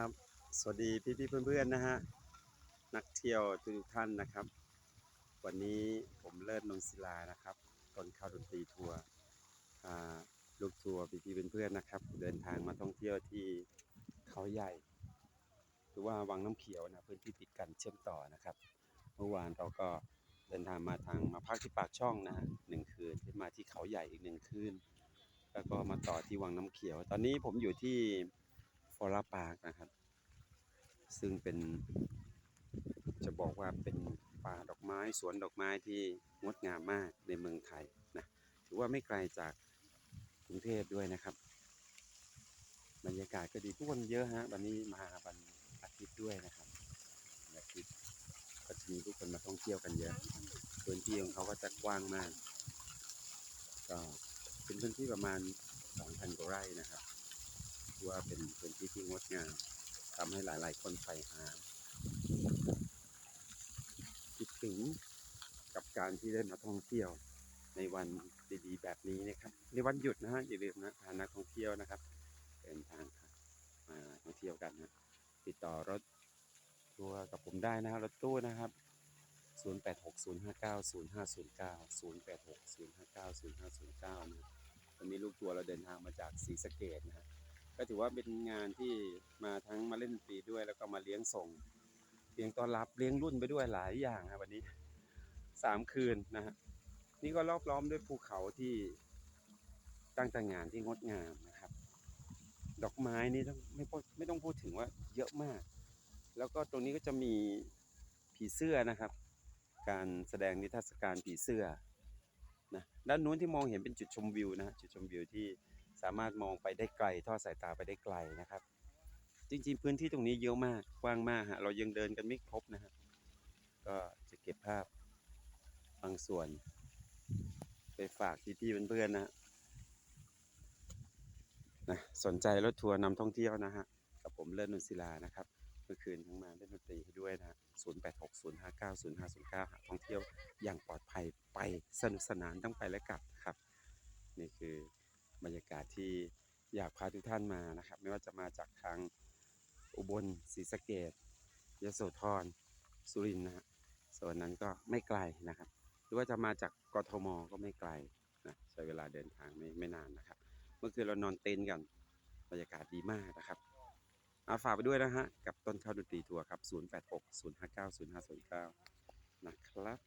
ครับ สวัสดีพี่พี่เพื่อนๆนะฮะ นักเที่ยวทุกท่านนะครับ วันนี้ผมเลิศนนศิลานะครับต้นข้าวดนตรีทัวร์ลูกทัวร์พี่พี่ๆเพื่อนๆนะครับ เดินทางมาท่องเที่ยวที่เขาใหญ่ หรือว่าวังน้ำเขียวนะพื้นที่ติดกันเชื่อมต่อนะครับ เมื่อวานเราก็เดินทางมาทางมาพักที่ปากช่องนะฮะหนึ่งคืนที่มาที่เขาใหญ่อีกหนึ่งคืนแล้วก็มาต่อที่วังน้ำเขียว ตอนนี้ผมอยู่ที่ฟอร่าปาร์คนะครับ ซึ่งเป็นจะบอกว่าเป็นป่าดอกไม้สวนดอกไม้ที่งดงามมากในเมืองไทยนะถือว่าไม่ไกลจากกรุงเทพด้วยนะครับ บรรยากาศก็ดีทุกคนเยอะฮะวันนี้มาวันอาทิตย์ด้วยนะครับวันอาทิตย์ก็จะมีทุกคนมาท่องเที่ยวกันเยอะพื้นที่ของเขาก็จะกว้างมาก ก็เป็นพื้นที่ประมาณ 2,000กว่าไร่นะครับถือว่าเป็นพื้นที่ที่งดงาม ทำให้หลาย ๆ คนใฝ่หาคิดถึงกับการที่ได้มาท่องเที่ยวในวันดี ๆ แบบนี้นะครับ ในวันหยุดนะฮะอย่าลืมนะพานักท่องเที่ยวนะครับเดินทางมาท่องเที่ยวกันนะติดต่อรถทัวร์กับผมได้นะฮะรถตู้นะครับ 0860590509 0860590509นะวันนี้ลูกทัวร์เราเดินทางมาจากศรีสะเกดนะฮะ ก็ถือว่าเป็นงานที่มาทั้งมาเล่นดนตรีด้วยแล้วก็มาเลี้ยงส่งเลี้ยงต้อนรับเลี้ยงรุ่นไปด้วยหลายอย่างครับวันนี้สามคืนนะฮะนี่ก็รอบล้อมด้วยภูเขาที่ตั้งแต่งานที่งดงามนะครับ ดอกไม้นี่ต้องไม่ไม่ต้องพูดถึงว่าเยอะมาก แล้วก็ตรงนี้ก็จะมีผีเสื้อนะครับ การแสดงนิทรรศการผีเสื้อนะด้านนู้นที่มองเห็นเป็นจุดชมวิวนะฮะจุดชมวิวที่ สามารถมองไปได้ไกลทอดสายตาไปได้ไกลนะครับ จริงๆ พื้นที่ตรงนี้เยอะมากกว้างมากฮะเรายังเดินกันไม่ครบนะฮะก็จะเก็บภาพบางส่วน ไปฝากพี่ๆเพื่อนๆนะฮะนะสนใจรถทัวร์นำท่องเที่ยวนะฮะกับผมเลิศนุศิลานะครับเมื่อคืนทั้งมาเล่นดนตรีให้ด้วยนะ0 8 6 0 5 9 0 5 0 9หาท่องเที่ยวอย่างปลอดภัยไปสนุกสนานต้องไปและกลับครับ นี่คือ บรรยากาศที่อยากพาทุกท่านมานะครับ ไม่ว่าจะมาจากทางอุบลศรีสะเกดยโสธรสุรินทร์นะฮะส่วนนั้นก็ไม่ไกลนะครับ หรือว่าจะมาจากกทมก็ไม่ไกลนะใช้เวลาเดินทางไม่ไม่นานนะครับ เมื่อคืนเรานอนเต็นท์กันบรรยากาศดีมากนะครับอาฝากไปด้วยนะฮะ กับต้นข้าวดนตรีทัวร์ครับ 086 059 0509 นะครับ